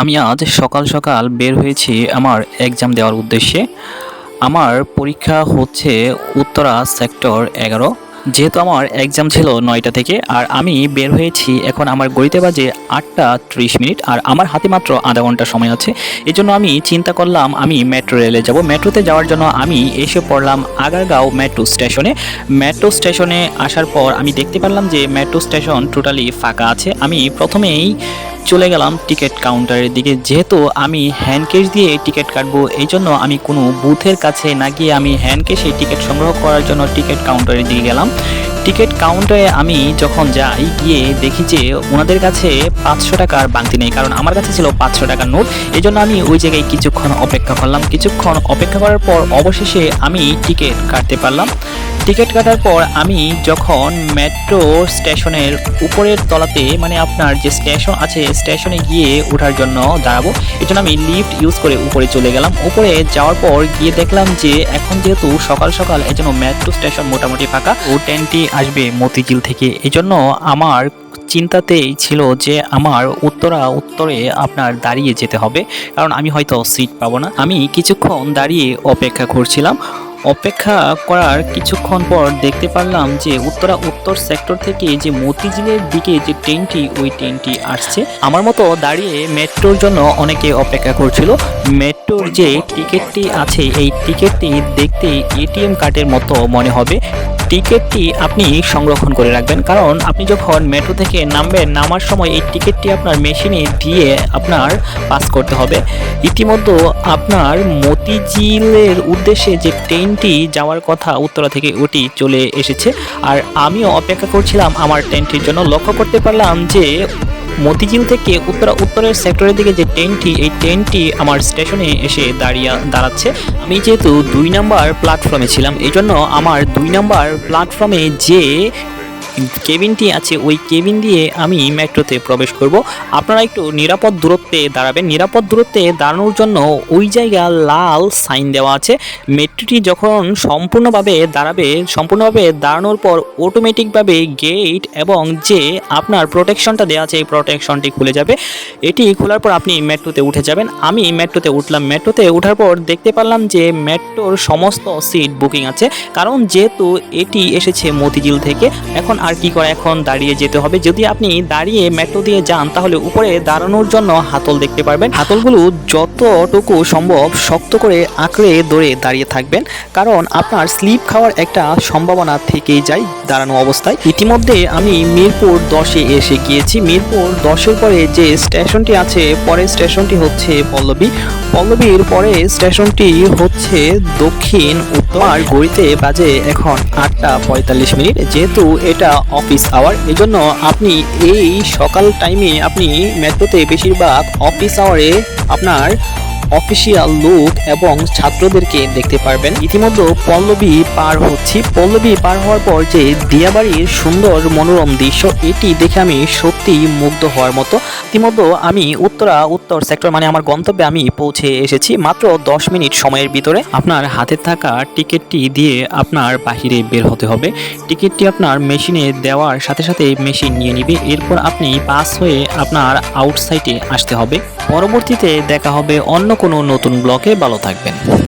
আমি আজ সকাল সকাল বের হয়েছি আমার এক্সাম দেওয়ার উদ্দেশ্যে। আমার পরীক্ষা হচ্ছে উত্তরা সেক্টর এগারো। যেহেতু আমার এক্সাম ছিল নয়টা থেকে, আর আমি বের হয়েছি এখন আমার গড়িতে বাজে আটটা ত্রিশ মিনিট, আর আমার হাতে মাত্র আধা ঘণ্টা সময় আছে। এই জন্য আমি চিন্তা করলাম আমি মেট্রো রেলে যাব। মেট্রোতে যাওয়ার জন্য আমি এসে পড়লাম আগারগাঁও মেট্রো স্টেশনে মেট্রো স্টেশনে আসার পর আমি দেখতে পারলাম যে মেট্রো স্টেশন টোটালি ফাঁকা আছে। আমি প্রথমেই চলে গেলাম টিকিট কাউন্টারের দিকে। যেহেতু আমি হ্যান্ড ক্যাশ দিয়ে টিকিট কাটবো, এই জন্য আমি কোনো বুথের কাছে না গিয়ে আমি হ্যান্ড ক্যাশে টিকিট সংগ্রহ করার জন্য টিকিট কাউন্টারের দিকে গেলাম। টিকিট কাউন্টারে আমি যখন যাই, গিয়ে দেখি যে ওনাদের কাছে পাঁচশো টাকার বাংতি নেই, কারণ আমার কাছে ছিল পাঁচশো টাকার নোট। এই জন্য আমি ওই জায়গায় কিছুক্ষণ অপেক্ষা করলাম। কিছুক্ষণ অপেক্ষা করার পর অবশেষে আমি টিকিট কাটতে পারলাম। টিকিট কাটার পর আমি যখন মেট্রো স্টেশনের উপরের তলাতে মানে আপনার যে স্টেশন আছে স্টেশনে গিয়ে ওঠার জন্য দাঁড়াবো এর জন্য আমি লিফট ইউজ করে উপরে চলে গেলাম। উপরে যাওয়ার পর গিয়ে দেখলাম যে এখন যেহেতু সকাল সকাল, এই জন্য মেট্রো স্টেশন মোটামুটি ফাঁকা। ও ট্রেনটি আসবে মতিঝিল থেকে। এই জন্য আমার চিন্তাতেই ছিল যে আমার উত্তরা উত্তরে আপনার দাঁড়িয়ে যেতে হবে, কারণ আমি হয়তো সিট পাবো না। আমি কিছুক্ষণ দাঁড়িয়ে অপেক্ষা করছিলাম। অপেক্ষা করার কিছুক্ষণ পর দেখতে পারলাম যে উত্তরা উত্তর সেক্টর থেকে যে মতিঝিলের দিকে যে ট্রেনটি, ওই ট্রেনটি আসছে। আমার মতো দাঁড়িয়ে মেট্রোর জন্য অনেকে অপেক্ষা করছিল। মেট্রোর যে টিকিটটি আছে, এই টিকিটটি দেখতে এটিএম কার্ডের মতো মনে হবে। টিকিটটি আপনি সংরক্ষণ করে রাখবেন, কারণ আপনি যখন মেট্রো থেকে নামবেন, নামার সময় এই টিকিটটি আপনার মেশিনে দিয়ে আপনার পাস করতে হবে। ইতিমধ্যে আপনার মতিঝিলের উদ্দেশ্যে যে ট্রেনটি যাওয়ার কথা উত্তরা থেকে ওটি চলে এসেছে। আর আমিও অপেক্ষা করছিলাম আমার ট্রেনটির জন্য। লক্ষ্য করতে পারলাম যে মতিঝিল থেকে উত্তরা, উত্তরের সেক্টরের দিকে যে ট্রেনটি, এই ট্রেনটি আমার স্টেশনে এসে দাঁড়িয়ে দাঁড়াচ্ছে। আমি যেহেতু দুই নাম্বার প্ল্যাটফর্মে ছিলাম এই জন্য আমার দুই নাম্বার প্ল্যাটফর্মে যে কেবিনটি আছে, ওই কেবিন দিয়ে আমি মেট্রোতে প্রবেশ করব। আপনারা একটু নিরাপদ দূরত্বে দাঁড়াবেন। নিরাপদ দূরত্বে দাঁড়ানোর জন্য ওই জায়গা লাল সাইন দেওয়া আছে। মেট্রোটি যখন সম্পূর্ণভাবে দাঁড়াবে, সম্পূর্ণভাবে দাঁড়ানোর পর অটোমেটিকভাবে গেট এবং যে আপনার প্রোটেকশনটা দেওয়া আছে, এই প্রোটেকশনটি খুলে যাবে। এটি খোলার পর আপনি মেট্রোতে উঠে যাবেন। আমি মেট্রোতে উঠলাম। মেট্রোতে ওঠার পর দেখতে পারলাম যে মেট্রোর সমস্ত সিট বুকিং আছে। কারণ যেহেতু এটি এসেছে মতিঝিল থেকে, এখন আর কি করে এখন দাঁড়িয়ে যেতে হবে? যদি আপনি দাঁড়িয়ে মেট্রো দিয়ে যান, তাহলে উপরে দাঁড়ানোর জন্য হাতল দেখতে পারবেন। হাতলগুলো যতটুকু সম্ভব শক্ত করে আঁকড়ে ধরে দাঁড়িয়ে থাকবেন। কারণ আপনার স্লিপ খাওয়ার একটা সম্ভাবনা থেকেই যায়। দাঁড়ানো অবস্থায়। ইতিমধ্যে আমি মিরপুর দশে এসে গিয়েছি মিরপুর দশের পরে যে স্টেশনটি আছে, পরের স্টেশনটি হচ্ছে পল্লবী। পল্লবীর পরে স্টেশনটি হচ্ছে দক্ষিণ উত্তর। গড়িতে বাজে এখন আটটা পঁয়তাল্লিশ মিনিট। যেহেতু এটা অফিস আওয়ার, এজন্য আপনি এই সকাল টাইমে আপনি মেট্রোতে বেশিরভাগ অফিস আওয়ারে আপনার অফিসিয়াল লুক এবং ছাত্রদেরকে দেখতে পারবেন। ইতিমধ্যে পল্লবী পার হচ্ছি। পল্লবী পার হওয়ার পর যে দিয়াবাড়ির সুন্দর মনোরম দৃশ্য, এটি দেখে আমি সত্যি মুগ্ধ হওয়ার মতো। ইতিমধ্যে আমি উত্তরা, উত্তর সেক্টর মানে আমার গন্তব্যে আমি পৌঁছে এসেছি মাত্র দশ মিনিট সময়ের ভিতরে। আপনার হাতে থাকা টিকিটটি দিয়ে আপনার বাহিরে বের হতে হবে। টিকিটটি আপনার মেশিনে দেওয়ার সাথে সাথে মেশিন নিয়ে নিবে। এরপর আপনি পাস হয়ে আপনার আউটসাইডে আসতে হবে। পরবর্তীতে দেখা হবে অন্য কোনো নতুন ব্লকে। ভালো থাকবেন।